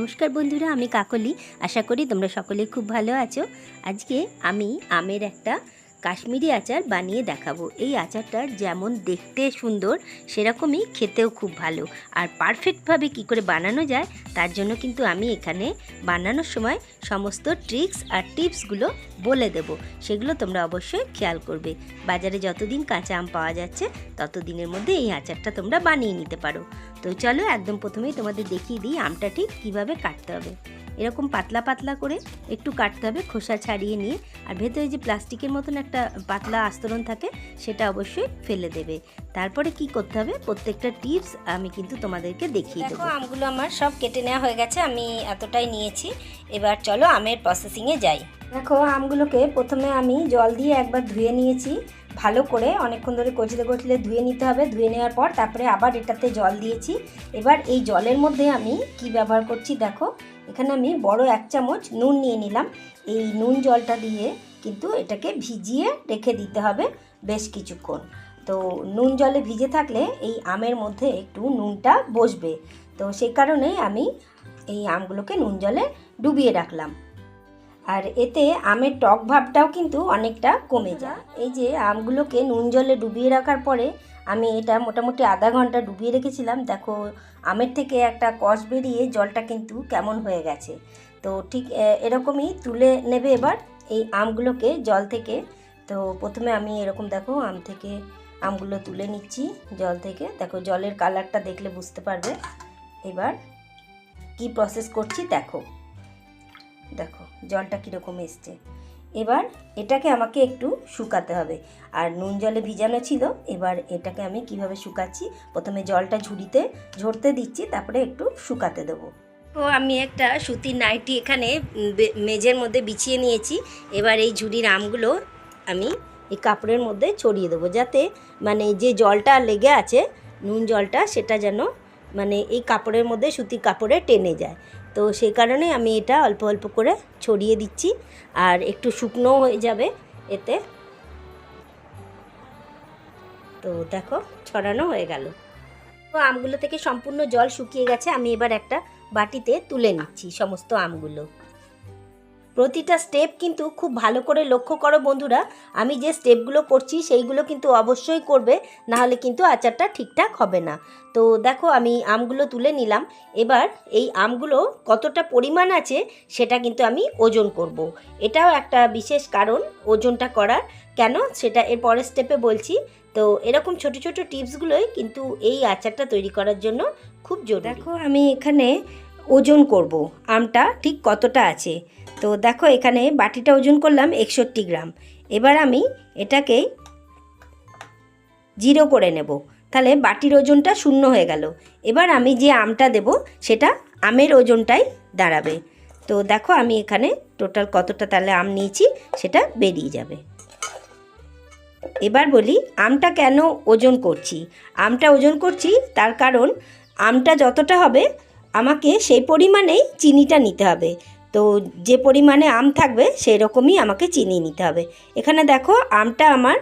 নমস্কার বন্ধুরা, আমি কাকলি। আশা করি তোমরা সকলে খুব ভালো আছো। আজকে আমি আমের একটা কাশ্মীরি আচার বানিয়ে দেখাবো। এই আচারটা যেমন দেখতে সুন্দর, সেরকমই খেতেও খুব ভালো। আর পারফেক্টভাবে কি করে বানানো যায়, তার জন্য কিন্তু আমি এখানে বানানোর সময় সমস্ত ট্রিক্স আর টিপসগুলো বলে দেব। সেগুলো তোমরা অবশ্যই খেয়াল করবে। বাজারে যতদিন কাঁচা আম পাওয়া যাচ্ছে, ততদিনের মধ্যে এই আচারটা তোমরা বানিয়ে নিতে পারো। তো চলো একদম প্রথমেই তোমাদের দেখিয়ে দিই আমটা ঠিক কীভাবে কাটতে হবে। এরকম পাতলা পাতলা করে একটু কাটতে হবে খোসা ছাড়িয়ে নিয়ে। আর ভেতরে যে প্লাস্টিকের মতন একটা পাতলা আস্তরণ থাকে সেটা অবশ্যই ফেলে দেবে। তারপরে কি করতে হবে? প্রত্যেকটা টিপস আমি কিন্তু তোমাদেরকে দেখিয়ে দেবো। আমগুলো আমার সব কেটে নেওয়া হয়ে গেছে আমি এতটাই নিয়েছি। এবার চলো আমের প্রসেসিংয়ে যাই। দেখো আমগুলোকে প্রথমে আমি জল দিয়ে একবার ধুয়ে নিয়েছি। ভালো করে অনেকক্ষণ ধরে কচলে কচলে ধুয়ে নিতে হবে। ধুয়ে নেওয়ার পর তারপরে আবার এটাতে জল দিয়েছি। এবার এই জলের মধ্যে আমি কি ব্যবহার করছি দেখো এখানে আমি বড় এক চামচ নুন নিয়ে নিলাম। এই নুন জলটা দিয়ে কিন্তু এটাকে ভিজিয়ে রেখে দিতে হবে বেশ কিছুক্ষণ। তো নুন জলে ভিজে থাকলে এই আমের মধ্যে একটু নুনটা বসবে। তো সেই কারণেই আমি এই আমগুলোকে নুন জলে ডুবিয়ে রাখলাম। আর এতে আমের টক ভাবটাও কিন্তু অনেকটা কমে যায়। এই যে আমগুলোকে নুন জলে ডুবিয়ে রাখার পরে আমি এটা মোটামুটি আধা ঘণ্টা ডুবিয়ে রেখেছিলাম। দেখো, আমের থেকে একটা কষ বেরিয়ে জলটা কিন্তু কেমন হয়ে গেছে। তো ঠিক এরকমই তুলে নেবে এবার এই আমগুলোকে জল থেকে। তো প্রথমে আমি এরকম দেখো, আম থেকে আমগুলো তুলে নিচ্ছি জল থেকে। দেখো, জলের কালারটা দেখলে বুঝতে পারবে। এবার কি প্রসেস করছি দেখো। দেখো, জলটা কীরকম এসছে। এবার এটাকে আমাকে একটু শুকাতে হবে। আর নুন জলে ভিজানো ছিল, এবার এটাকে আমি কীভাবে শুকাচ্ছি? প্রথমে জলটা ঝুড়িতে ঝরতে দিচ্ছি, তারপরে একটু শুকাতে দেবো। তো আমি একটা সুতির নাইটি এখানে মেজের মধ্যে বিছিয়ে নিয়েছি। এবার এই ঝুড়ির আমগুলো আমি এই কাপড়ের মধ্যে ছড়িয়ে দেবো, যাতে মানে যে জলটা লেগে আছে, নুন জলটা, সেটা যেন মানে এই কাপড়ের মধ্যে সুতির কাপড়ে টেনে যায়। তো সেই কারণে আমি এটা অল্প অল্প করে ছড়িয়ে দিচ্ছি। আর একটু শুকনো হয়ে যাবে এতে। তো দেখো, ছড়ানো হয়ে গেল। তো আমগুলো থেকে সম্পূর্ণ জল শুকিয়ে গেছে। আমি এবার একটা বাটিতে তুলে নিচ্ছি সমস্ত আমগুলো। প্রতিটা স্টেপ কিন্তু খুব ভালো করে লক্ষ্য করো বন্ধুরা। আমি যে স্টেপগুলো করছি, সেইগুলো কিন্তু অবশ্যই করবে, নাহলে কিন্তু আচারটা ঠিকঠাক হবে না। তো দেখো, আমি আমগুলো তুলে নিলাম। এবার এই আমগুলো কতটা পরিমাণ আছে, সেটা কিন্তু আমি ওজন করব। এটাও একটা বিশেষ কারণ ওজনটা করার। কেন? সেটা এর পরের স্টেপে বলছি। তো এরকম ছোট ছোট টিপসগুলোই কিন্তু এই আচারটা তৈরি করার জন্য খুব জরুরি। দেখো, আমি এখানে ওজন করব। আমটা ঠিক কতটা আছে? তো দেখো, এখানে বাটিটা ওজন করলাম একষট্টি গ্রাম। এবার আমি এটাকে জিরো করে নেব। তাহলে বাটির ওজনটা শূন্য হয়ে গেল। এবার আমি যে আমটা দেব, সেটা আমের ওজনটাই দাঁড়াবে। তো দেখো, আমি এখানে টোটাল কতটা তাহলে আম নিয়েছি, সেটা বেরিয়ে যাবে। এবার বলি, আমটা কেন ওজন করছি? আমটা ওজন করছি তার কারণ, আমটা যতটা হবে আমাকে সেই পরিমাণেই চিনিটা নিতে হবে। তো যে পরিমাণে আম থাকবে সেই রকমই আমাকে চিনি নিতে হবে। এখানে দেখো, আমটা আমার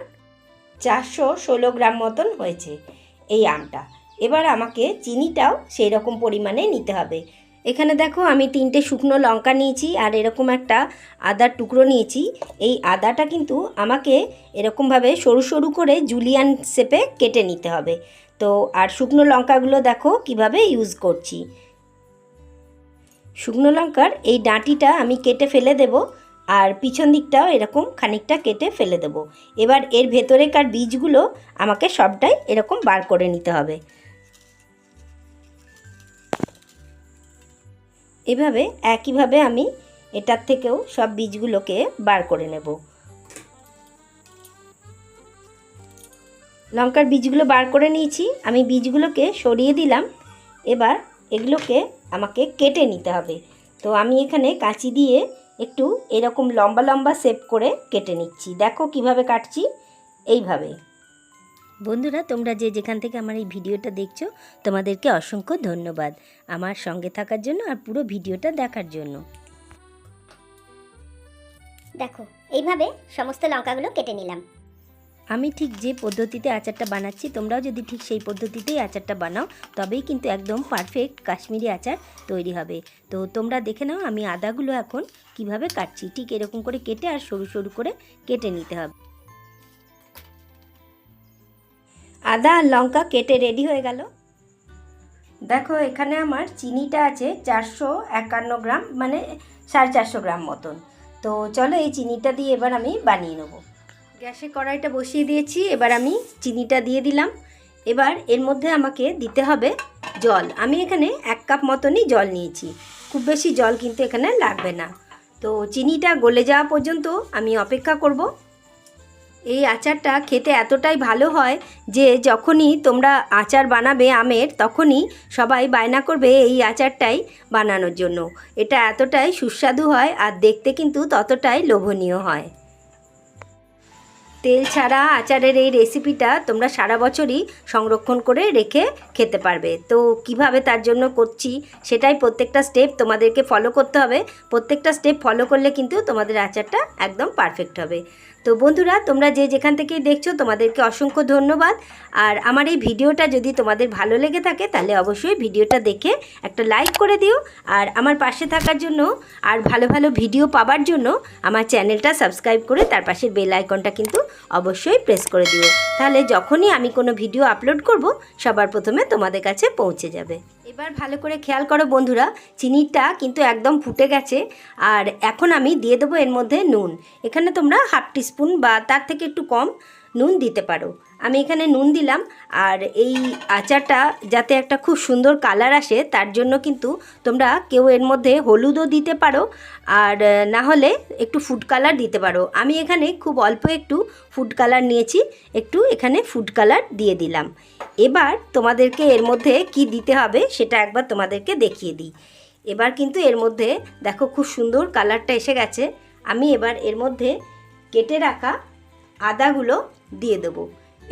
চারশো ষোলো গ্রাম মতন হয়েছে এই আমটা। এবার আমাকে চিনিটাও সেই রকম পরিমাণে নিতে হবে। এখানে দেখো, আমি তিনটে শুকনো লঙ্কা নিয়েছি আর এরকম একটা আদার টুকরো নিয়েছি। এই আদাটা কিন্তু আমাকে এরকমভাবে সরু সরু করে জুলিয়ান শেপে কেটে নিতে হবে। তো আর শুকনো লঙ্কাগুলো দেখো, কীভাবে ইউজ করছি। শুকনো লঙ্কার এই ডাঁটিটা আমি কেটে ফেলে দেব আর পিছন দিকটাও এরকম খানিকটা কেটে ফেলে দেব। এবার এর ভেতরেকার বীজগুলো আমাকে সবটাই এরকম বার করে নিতে হবে। এভাবে একইভাবে আমি এটার থেকেও সব বীজগুলোকে বার করে নেব। লঙ্কার বীজগুলো বার করে নিয়েছি, আমি বীজগুলোকে সরিয়ে দিলাম। এবার এগুলোকে আমাকে কেটে নিতে হবে। তো আমি এখানে কাঁচি দিয়ে একটু এরকম লম্বা লম্বা শেপ করে কেটে নিচ্ছি। দেখো কীভাবে কাটছি। এইভাবে। বন্ধুরা তোমরা যে যেখান থেকে আমার এই ভিডিওটা দেখছ তোমাদেরকে অসংখ্য ধন্যবাদ আমার সঙ্গে থাকার জন্য আর পুরো ভিডিওটা দেখার জন্য। দেখো এইভাবে সমস্ত লঙ্কাগুলো কেটে নিলাম। আমি ঠিক যে পদ্ধতিতে আচারটা বানাচ্ছি, তোমরাও যদি ঠিক সেই পদ্ধতিতেই আচারটা বানাও, তবেই কিন্তু একদম পারফেক্ট কাশ্মীরি আচার তৈরি হবে। তো তোমরা দেখে নাও আমি আদাগুলো এখন কীভাবে কাটছি। ঠিক এরকম করে কেটে আর সরু সরু করে কেটে নিতে হবে। আদা আর লঙ্কা কেটে রেডি হয়ে গেল। দেখো এখানে আমার চিনিটা আছে চারশো একান্ন গ্রাম মানে সাড়ে চারশো গ্রাম মতন। তো চলো এই চিনিটা দিয়ে এবার আমি বানিয়ে নেব। গ্যাসে কড়াইটা বসিয়ে দিয়েছি, এবার আমি চিনিটা দিয়ে দিলাম। এবার এর মধ্যে আমাকে দিতে হবে জল। আমি এখানে এক কাপ মতনই জল নিয়েছি। খুব বেশি জল কিন্তু এখানে লাগবে না। তো চিনিটা গলে যাওয়া পর্যন্ত আমি অপেক্ষা করব। এই আচারটা খেতে এতটাই ভালো হয় যে যখনই তোমরা আচার বানাবে আমের, তখনই সবাই বায়না করবে এই আচারটাই বানানোর জন্য। এটা এতটাই সুস্বাদু হয় আর দেখতে কিন্তু ততটাই লোভনীয় হয়। তেল ছাড়া আচারের এই রেসিপিটা তোমরা সারা বছরই সংরক্ষণ করে রেখে খেতে পারবে। তো কীভাবে তার জন্য করছি সেটাই প্রত্যেকটা স্টেপ তোমাদেরকে ফলো করতে হবে। প্রত্যেকটা স্টেপ ফলো করলে কিন্তু তোমাদের আচারটা একদম পারফেক্ট হবে। তো বন্ধুরা, তোমরা যে যেখান থেকেই দেখছ, তোমাদেরকে অসংখ্য ধন্যবাদ। আর আমার এই ভিডিওটা যদি তোমাদের ভালো লেগে থাকে, তাহলে অবশ্যই ভিডিওটা দেখে একটা লাইক করে দিও। আর আমার পাশে থাকার জন্য, আর ভালো ভালো ভিডিও পাবার জন্য, আমার চ্যানেলটা সাবস্ক্রাইব করে তার পাশের বেল আইকনটা কিন্তু অবশ্যই প্রেস করে দিও। তাহলে যখনই আমি কোনো ভিডিও আপলোড করব, সবার প্রথমে তোমাদের কাছে পৌঁছে যাবে। এবার ভালো করে খেয়াল করো বন্ধুরা, চিনিটা কিন্তু একদম ফুটে গেছে। আর এখন আমি দিয়ে দেবো এর মধ্যে নুন। এখানে তোমরা হাফ টিস্পুন বা তার থেকে একটু কম নুন দিতে পারো। আমি এখানে নুন দিলাম আর এই আচারটা যাতে একটা খুব সুন্দর কালার আসে, তার জন্য কিন্তু তোমরা কেউ এর মধ্যে হলুদও দিতে পারো আর না হলে একটু ফুড কালার দিতে পারো। আমি এখানে খুব অল্প একটু ফুড কালার নিয়েছি, একটু এখানে ফুড কালার দিয়ে দিলাম। এবার তোমাদেরকে এর মধ্যে কি দিতে হবে সেটা একবার তোমাদেরকে দেখিয়ে দিই। এবার কিন্তু এর মধ্যে দেখো খুব সুন্দর কালারটা এসে গেছে। আমি এবার এর মধ্যে কেটে রাখা আদাগুলো দিয়ে দেবো।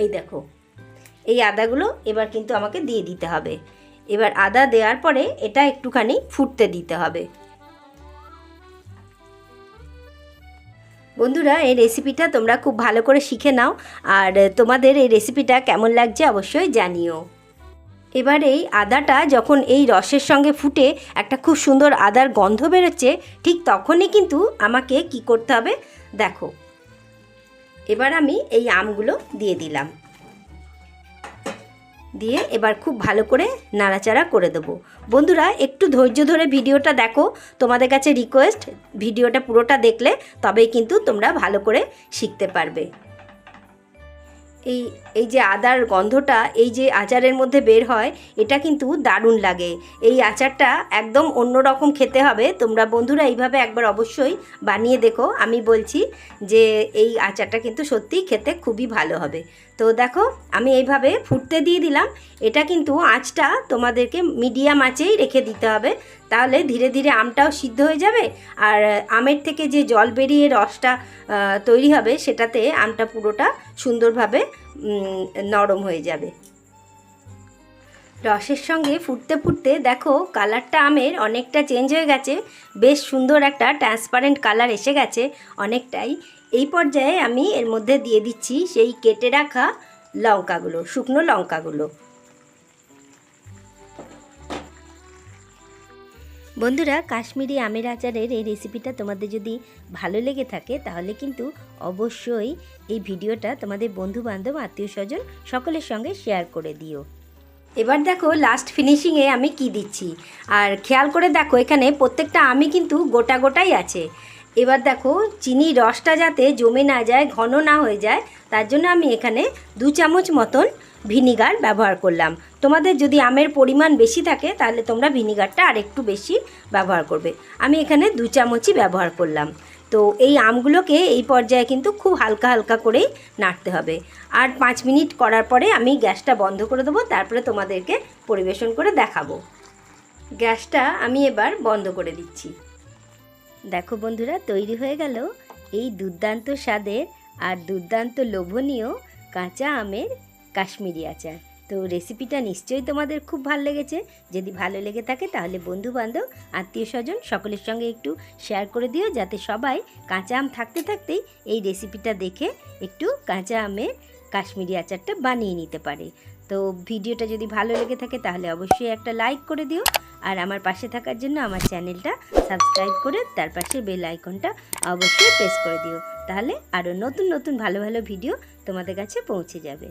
এই দেখো, এই আদাগুলো এবার কিন্তু আমাকে দিয়ে দিতে হবে। এবার আদা দেওয়ার পরে এটা একটুখানি ফুটতে দিতে হবে। বন্ধুরা, এই রেসিপিটা তোমরা খুব ভালো করে শিখে নাও, আর তোমাদের এই রেসিপিটা কেমন লাগছে অবশ্যই জানিও। এবার এই আদাটা যখন এই রসের সঙ্গে ফুটে একটা খুব সুন্দর আদার গন্ধ বেরোচ্ছে, ঠিক তখনই কিন্তু আমাকে কি করতে হবে? দেখো এবার আমি এই আমগুলো দিয়ে দিলাম। দিয়ে এবার খুব ভালো করে নাড়াচাড়া করে দেবো। বন্ধুরা, একটু ধৈর্য ধরে ভিডিওটা দেখো। তোমাদের কাছে রিকোয়েস্ট ভিডিওটা পুরোটা দেখলে তবেই কিন্তু তোমরা ভালো করে শিখতে পারবে। এই এই যে আদার গন্ধটা, এই যে আচারের মধ্যে বের হয়, এটা কিন্তু দারুণ লাগে। এই আচারটা একদম অন্যরকম খেতে হবে। তোমরা বন্ধুরা এইভাবে একবার অবশ্যই বানিয়ে দেখো। আমি বলছি যে এই আচারটা কিন্তু সত্যিই খেতে খুবই ভালো হবে। তো দেখো, আমি এইভাবে ফুটতে দিয়ে দিলাম। এটা কিন্তু আঁচটা তোমাদেরকে মিডিয়াম আঁচেই রেখে দিতে হবে। তাহলে ধীরে ধীরে আমটাও সিদ্ধ হয়ে যাবে। আর আমের থেকে যে জল বেরিয়ে রসটা তৈরি হবে, সেটাতে আমটা পুরোটা সুন্দরভাবে নরম হয়ে যাবে। রসের সঙ্গে ফুটতে ফুটতে দেখো কালারটা আমের অনেকটা চেঞ্জ হয়ে গেছে। বেশ সুন্দর একটা ট্রান্সপারেন্ট কালার এসে গেছে অনেকটাই। এই পর্যায়ে আমি এর মধ্যে দিয়ে দিচ্ছি সেই কেটে রাখা লঙ্কাগুলো, শুকনো লঙ্কাগুলো। বন্ধুরা, কাশ্মীরি আমের আচারের এই রেসিপিটা তোমাদের যদি ভালো লেগে থাকে, তাহলে কিন্তু অবশ্যই এই ভিডিওটা তোমাদের বন্ধু বান্ধব আত্মীয় স্বজন সকলের সঙ্গে শেয়ার করে দিও। এবার দেখো লাস্ট ফিনিশিংয়ে আমি কি দিচ্ছি। আর খেয়াল করে দেখো, এখানে প্রত্যেকটা আমি কিন্তু গোটা গোটাই আছে। এবার দেখো, চিনি রসটা যাতে জমে না যায়, ঘন না হয়ে যায়, তার জন্য আমি এখানে দু চামচ মতন ভিনিগার ব্যবহার করলাম। তোমাদের যদি আমের পরিমাণ বেশি থাকে, তাহলে তোমরা ভিনিগারটা আরেকটু বেশি ব্যবহার করবে। আমি এখানে দু চামচই ব্যবহার করলাম। তো এই আমগুলোকে এই পর্যায়ে কিন্তু খুব হালকা হালকা করেই নাড়তে হবে। আর পাঁচ মিনিট করার পরে আমি গ্যাসটা বন্ধ করে দেবো, তারপরে তোমাদেরকে পরিবেশন করে দেখাবো। গ্যাসটা আমি এবার বন্ধ করে দিচ্ছি। দেখো বন্ধুরা, তৈরি হয়ে গেল এই দুর্দান্ত স্বাদের আর দুর্দান্ত লোভনীয় কাঁচা আমের কাশ্মীরি আচার। তো রেসিপিটা নিশ্চয়ই তোমাদের খুব ভালো লেগেছে। যদি ভালো লেগে থাকে তাহলে বন্ধু বান্ধব আত্মীয় স্বজন সকলের সঙ্গে একটু শেয়ার করে দিও যাতে সবাই কাঁচা আম থাকতে থাকতেই এই রেসিপিটা দেখে একটু কাঁচা আমের কাশ্মীরি আচারটা বানিয়ে নিতে পারে। তো ভিডিওটা যদি ভালো লেগে থাকে তাহলে অবশ্যই একটা লাইক করে দিও। আর আমার পাশে থাকার জন্য আমার চ্যানেলটা সাবস্ক্রাইব করে তার পাশে বেল আইকনটা অবশ্যই প্রেস করে দিও। তাহলে আরও নতুন নতুন, ভালো ভালো ভিডিও তোমাদের কাছে পৌঁছে যাবে।